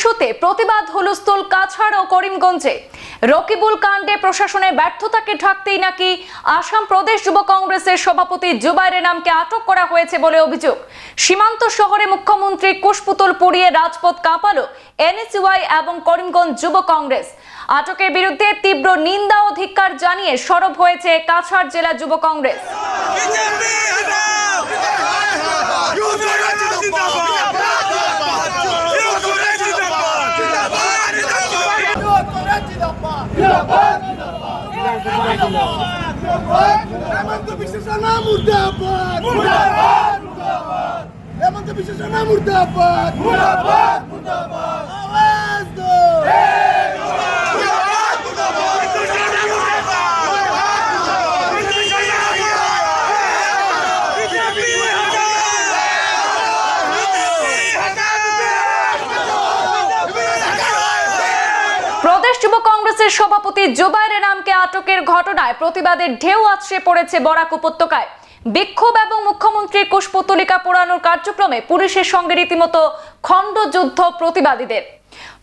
ইস্যুতে প্রতিবাদ হুলস্থুল কাছাড় ও করিমগঞ্জে। রকিবুল কাণ্ডে প্রশাসনের ব্যর্থতাকে ঢাকতেই নাকি আসাম প্রদেশ যুব কংগ্রেসের সভাপতি জুবাইরের নামকে আটক করা হয়েছে বলে অভিযোগ। সীমান্ত শহরে মুখ্যমন্ত্রী কুশপুতুল পুড়িয়ে রাজপথ কাঁপালো এনএসইউআই এবং করিমগঞ্জ যুব কংগ্রেস। আটকের বিরুদ্ধে তীব্র নিন্দা ও ধিক্কার জানিয়ে সরব হয়েছে কাছাড় জেলা যুব কংগ্রেস। হেমন্ত বিশ্ব শর্মা মুর্দাবাদ হেমন্ত বিশ্ব শর্মা মুর্দাবাদ আওয়াজ দো প্রদেশ যুব কংগ্রেসের সভাপতি জুবাইরের নামকে আটকের ঘটনায় প্রতিবাদের ঢেউ আছড়ে পড়েছে বরাক উপত্যকায়। বিক্ষোভ এবং মুখ্যমন্ত্রীর কুশপুতলিকা পোড়ানোর কার্যক্রমে পুলিশের সঙ্গে রীতিমতো খণ্ডযুদ্ধ প্রতিবাদীদের।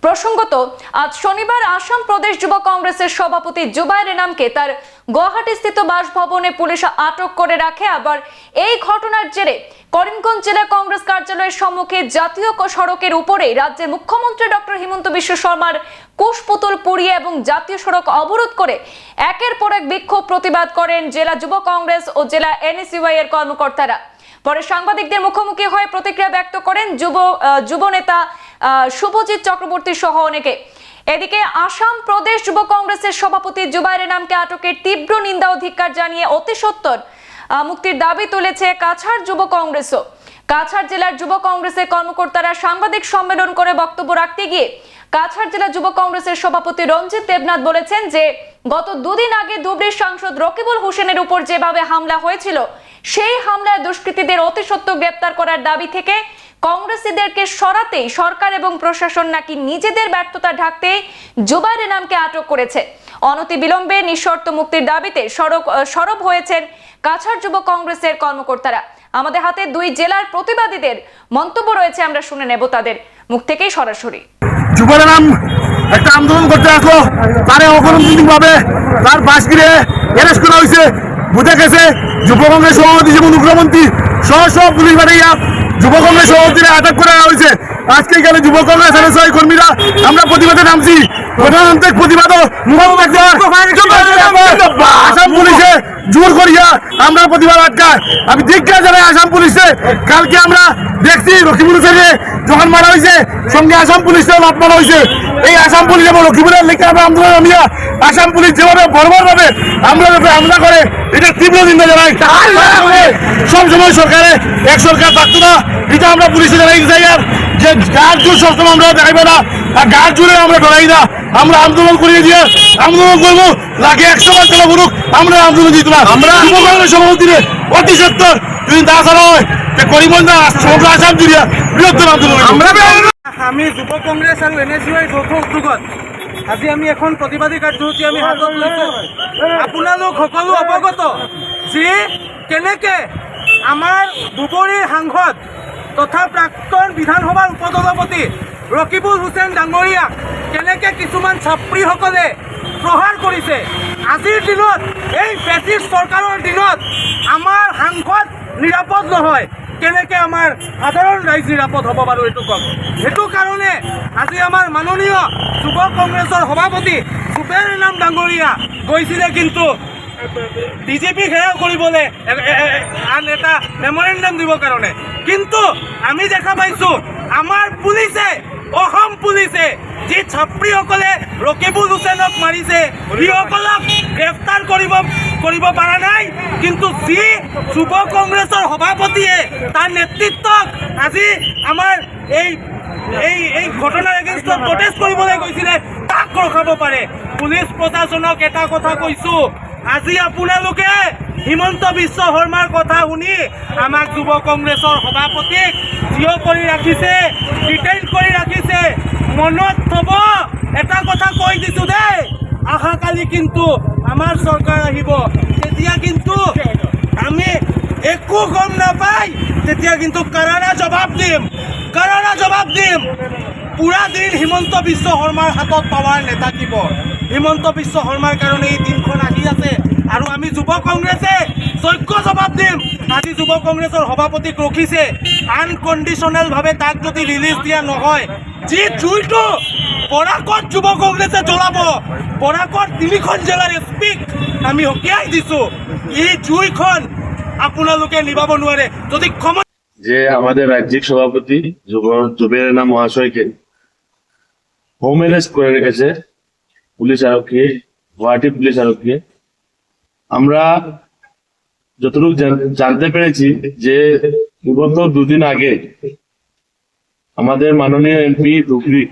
প্রসঙ্গত আজ শনিবার আসাম প্রদেশ যুব কংগ্রেসের সভাপতি জুবাইরের নামকে তার গুয়াহাটিস্থিত বাসভবনে পুলিশ আটক করে রাখে। আবার এই ঘটনার জেরে করিমগঞ্জ জেলা কংগ্রেস কার্যালয়ের সম্মুখে জাতীয় সড়কের উপরে রাজ্যের মুখ্যমন্ত্রী ডক্টর হিমন্ত বিশ্ব শর্মার কুশপুতুল পুড়িয়ে এবং জাতীয় সড়ক অবরোধ করে একের পর এক বিক্ষোভ প্রতিবাদ করেন জেলা যুব কংগ্রেস ও জেলা এনএসইউআই এর কর্মকর্তারা। পরে সাংবাদিকদের মুখোমুখি হয়ে প্রতিক্রিয়া ব্যক্ত করেন যুব আহ, যুব নেতা আহ, শুভজিৎ চক্রবর্তী সহ অনেকে। এদিকে আসাম প্রদেশ যুব কংগ্রেসের সভাপতি জুবাইরের নামকে আটকের তীব্র নিন্দা অধিকার জানিয়ে অতি সত্বর আহ, মুক্তির দাবি তুলেছে কাছাড় যুব কংগ্রেসও। কাছাড় জেলার যুব কংগ্রেসের কর্মকর্তারা সাংবাদিক সম্মেলন করে বক্তব্য রাখতে গিয়ে কাছাড় জেলা যুব কংগ্রেসের সভাপতি রঞ্জিত দেবনাথ বলেছেন যে গত দুদিন আগে ধুবড়ির সাংসদ রকিবুল হোসেনের উপর যেভাবে হামলা হয়েছিল সেই হামলায় দুষ্কৃতীদের অতি সত্ত্ব গ্রেপ্তার করার দাবি থেকে কংগ্রেসীদেরকে সরাতেই সরকার এবং প্রশাসন নাকি নিজেদের ব্যর্থতা ঢাকতে জুবাইরের নামকে আটক করেছে। অনতি বিলম্বে নিঃশর্ত মুক্তির দাবিতে সরব সরব হয়েছেন কাছাড় যুব কংগ্রেসের কর্মকর্তারা। আমাদের হাতে দুই জেলার প্রতিবাদীদের মন্তব্য রয়েছে, আমরা শুনে নেব তাদের মুখ থেকেই সরাসরি। যুবরা নাম একটা আন্দোলন করতে আসলো। তারে অগণতান্ত্রিক ভাবে তার বাস গিরে অ্যারেস্ট করা হয়েছে। বুঝে গেছে যুব কংগ্রেস সভাপতি যেমন মুখ্যমন্ত্রী সহ সহ পুলিশ বাড়াইয়া যুব কংগ্রেস সভাপতিরা আটক করা হয়েছে। আজকে গেলে যুব কংগ্রেস এনএসআই কর্মীরা আমরা প্রতিবাদে নামছি। প্রধানমন্ত্রী প্রতিবাদ আসাম পুলিশে জোর করিয়া আমরা প্রতিবাদ আটকায়। আমি জিজ্ঞাসা জানাই আসাম পুলিশে কালকে আমরা দেখছি রকিবুল হোসেনে যখন মারা হয়েছে সঙ্গে আসাম পুলিশের লাভ মারা হয়েছে। এই আসাম পুলিশ এবং রকিবুলের লেখা আমরা আন্দোলন নামিয়া আসাম পুলিশ যেভাবে বর্বর ভাবে আমরা যাতে হামলা করে এটা তীব্র নিন্দা জানাই। সব সময় সরকারে এক সরকার থাকতো না এটা আমরা পুলিশে জানাই চাই আর যে গাছ জোর সবসময় আমরা দেখাইবে না আর গাছ জুড়ে আমরা ডরাই না। আমরা আন্দোলন করিয়ে দিয়ে আন্দোলন করব লাগে একশো বার চলা করুক আমরা আন্দোলন জিতব না। আমরা যুবকংগ্রেস সভাপতি অতি সত্তর যদি তা ছাড়া হয় তে করিমগঞ্জ না সমগ্র আসাম জুড়িয়া বৃহত্তর আন্দোলন আমরা আমি যুৱ কংগ্ৰেছ আৰু এন এছ ইউ আইৰ যৌথ উদ্যোগত আজি আমি এখন প্ৰতিবাদী কাৰ্যসূচী আমি হাতত লৈছোঁ। আপোনালোক সকলো অৱগত যে কেনেকে আমাৰ ধুবুৰীৰ সাংসদ তথা প্ৰাক্তন বিধানসভাৰ উপসভাপতি ৰকিবুল হুছেইন ডাঙৰীয়াক কেনেকে কিছুমান ছাত্ৰীসকলে প্ৰহাৰ কৰিছে? আজিৰ দিনত, এই ব্ৰিটিছ চৰকাৰৰ দিনত আমাৰ সাংসদ নিৰাপদ নহয়। কেনেকে আমাৰ সাধাৰণ ৰাইজ নিৰাপদ হ'ব বাৰু এইটো কওক সেইটো কাৰণে আজি আমাৰ মাননীয় যুৱ কংগ্ৰেছৰ সভাপতি সুবেৰ নাম ডাঙৰীয়া গৈছিলে কিন্তু বিজেপিক সেয়া কৰিবলৈ আন এটা মেমৰেণ্ডাম দিবৰ কাৰণে কিন্তু আমি দেখা পাইছোঁ, আমাৰ পুলিচে, অসম পুলিচে, যি ছাত্ৰীসকলে ৰকিবুল হুছেইনক মাৰিছে যিসকলক গ্ৰেপ্তাৰ কৰিব কৰিব পৰা নাই। কিন্তু যি যুৱ কংগ্ৰেছৰ সভাপতিয়ে তাৰ নেতৃত্বক আজি আমাৰ এই এই এই ঘটনাৰ এগেইনষ্টত প্ৰটেষ্ট কৰিবলৈ গৈছিলে, তাক ৰখাব পাৰে। পুলিচ প্ৰশাসনক এটা কথা কৈছোঁ আজি আপোনালোকে হিমন্ত বিশ্ব শৰ্মাৰ কথা শুনি আমাক যুৱ কংগ্ৰেছৰ সভাপতিক থিয় কৰি ৰাখিছে ডিটেইন কৰি ৰাখিছে। মনত থ'ব, এটা কথা কৈ দিছোঁ দেই অহাকালি কিন্তু আমাৰ চৰকাৰ আহিব। তেতিয়া কিন্তু আমি একো গম নাপাই, তেতিয়া কিন্তু কাৰাৰা জবাব দিম কাৰাৰা জবাব দিম। পুৰা দিন হিমন্ত বিশ্ব শৰ্মাৰ হাতত পাৱাৰ নেথাকিব। হিমন্ত বিশ্ব শৰ্মাৰ কাৰণে এই দিনখন আহি আছে। আৰু আমি যুৱ কংগ্ৰেছে যোগ্য জবাব দিম। আজি যুৱ কংগ্ৰেছৰ সভাপতিক ৰখিছে। আনকণ্ডিশ্যনেলভাৱে তাক যদি ৰিলিজ দিয়া নহয়, যি জুইটো বৰাকত যুৱ কংগ্ৰেছে জ্বলাব বৰাকত তিনিখন জিলাৰ এছ পিক আমি সকীয়াই দিছোঁ। এই জুইখন আপোনালোকে নিভাব নোৱাৰে। যদি ক্ষমতা যে আমাদের রাজ্যিক সভাপতি জুব- জুবেরেনা মহাশয়কে হোম অ্যারেস্ট করে রেখেছে পুলিশ আরক্ষী গুয়াহাটি পুলিশ আরক্ষী আমরা যতটুকু জান- জানতে পেরেছি যে বিগত দুদিন আগে আমাদের মাননীয় এমপি রুকরি,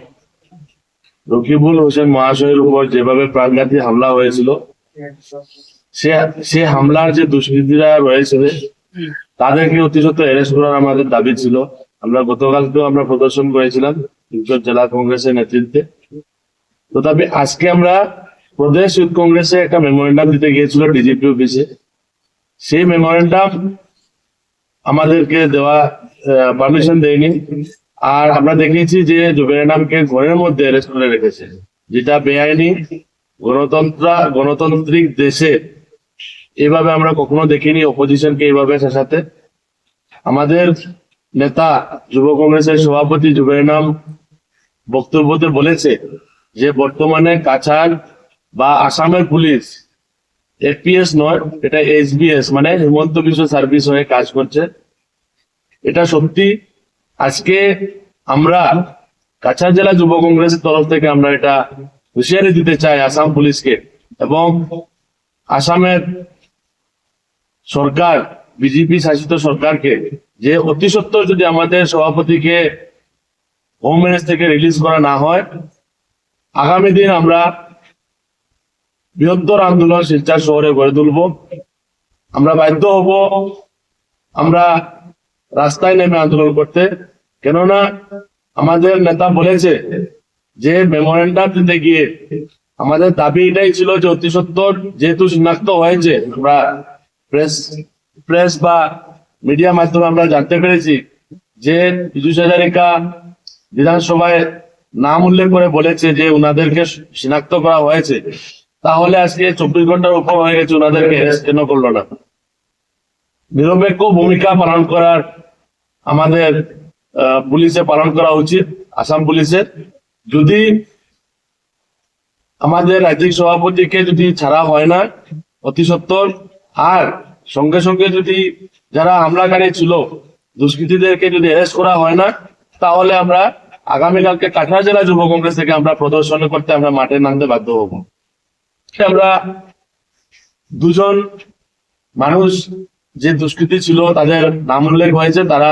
রকিবুল হোসেন মহাশয়ের উপর যেভাবে প্রাণঘাতী হামলা হয়েছিল, সে সে হামলার যে দুষ্কৃতীরা রয়েছে, তাদেরকে অতি সত্ত্বর অ্যারেস্ট করার আমাদের দাবি ছিল। আমরা গতকালকেও আমরা প্রদর্শন করেছিলাম জেলা কংগ্রেসের নেতৃত্বে। তথাপি আজকে আমরা প্রদেশ ইউথ কংগ্রেসে একটা মেমোরেন্ডাম দিতে গিয়েছিল ডিজিপি অফিসে সেই মেমোরেন্ডাম আমাদেরকে দেওয়া পারমিশন দেয়নি। আর আমরা দেখেছি যে জুবেরানামকে ঘরের মধ্যে অ্যারেস্ট করে রেখেছে, যেটা বেআইনি। গণতন্ত্র, গণতান্ত্রিক দেশে এভাবে আমরা কখনো দেখিনি অপোজিশনকে এইভাবে শাসাতে। আমাদের নেতা, যুব কংগ্রেসের সভাপতি জুবের নাম বক্তব্যতে বলেছে যে বর্তমানে কাছাড় বা আসামের পুলিশ এফপিএস নয়, এটা এসবিএস মানে হিমন্ত বিশ্ব সার্ভিস হয়ে কাজ করছে। এটা সত্যি আজকে আমরা কাছাড় জেলা যুব কংগ্রেসের তরফ থেকে আমরা এটা হুঁশিয়ারি দিতে চাই আসাম পুলিশকে এবং আসামের সরকার, বিজেপি শাসিত সরকারকে যে অতি সত্বর যদি আমাদের সভাপতিকে হোম অ্যারেস্ট থেকে রিলিজ করা না হয় আগামী দিন আমরা বৃহত্তর আন্দোলন শিলচর শহরে গড়ে তুলব। আমরা বাধ্য হব আমরা রাস্তায় নেমে আন্দোলন করতে। কেননা আমাদের নেতা বলেছে যে মেমোরেন্ডাম দিতে গিয়ে আমাদের দাবি এটাই ছিল যে অতি সত্তর যেহেতু শনাক্ত হয়েছে, আমরা প্রেস প্রেস বা মিডিয়া মাধ্যমে আমরা জানতে পেরেছি যে পীযুষ হাজারিকা বিধানসভায় নাম উল্লেখ করে বলেছে যে উনাদেরকে শনাক্ত করা হয়েছে। তাহলে আজকে চব্বিশ ঘণ্টার উপর হয়ে গেছে উনাদেরকে কেন করল না? নিরপেক্ষ ভূমিকা পালন করার আমাদের পুলিশে পালন করা উচিত, আসাম পুলিশের। যদি আমাদের রাজ্যিক সভাপতিকে যদি ছাড়া হয় না, অতি সত্তর আর সঙ্গে সঙ্গে যদি যারা হামলাকারী ছিল, দুষ্কৃতীদেরকে যদি অ্যারেস্ট করা হয় না, তাহলে আমরা আগামীকালকে কাছাড় জেলা যুব কংগ্রেস থেকে আমরা প্রদর্শন করতে আমরা মাঠে নামতে বাধ্য হব। আমরা দুজন মানুষ যে দুষ্কৃতি ছিল, তাদের নাম উল্লেখ হয়েছে, তারা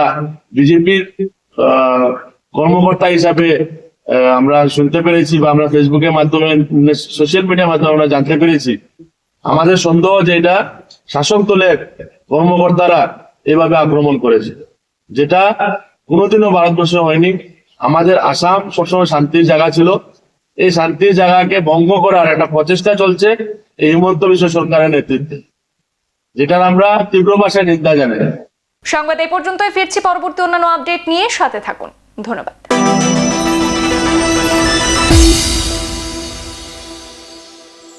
বিজেপির কর্মকর্তা হিসাবে আমরা শুনতে পেরেছি বা আমরা ফেসবুকের মাধ্যমে, সোশ্যাল মিডিয়ার মাধ্যমে আমরা জানতে পেরেছি। আমাদের সন্দেহ যে এটা শাসক দলের কর্মকর্তারা এভাবে আক্রমণ করেছে, যেটা কোনোদিনও ভারতবর্ষে হয়নি। আমাদের আসাম সবসময় শান্তির জায়গা ছিল। এই শান্তির জায়গাকে ভঙ্গ করার একটা প্রচেষ্টা চলছে এই হিমন্ত বিশ্ব সরকারের নেতৃত্বে, যেটার আমরা তীব্র ভাষায় নিন্দা জানাই। সংবাদ এই পর্যন্তই, ফিরছি পরবর্তী অন্যান্য আপডেট নিয়ে, সাথে থাকুন। ধন্যবাদ।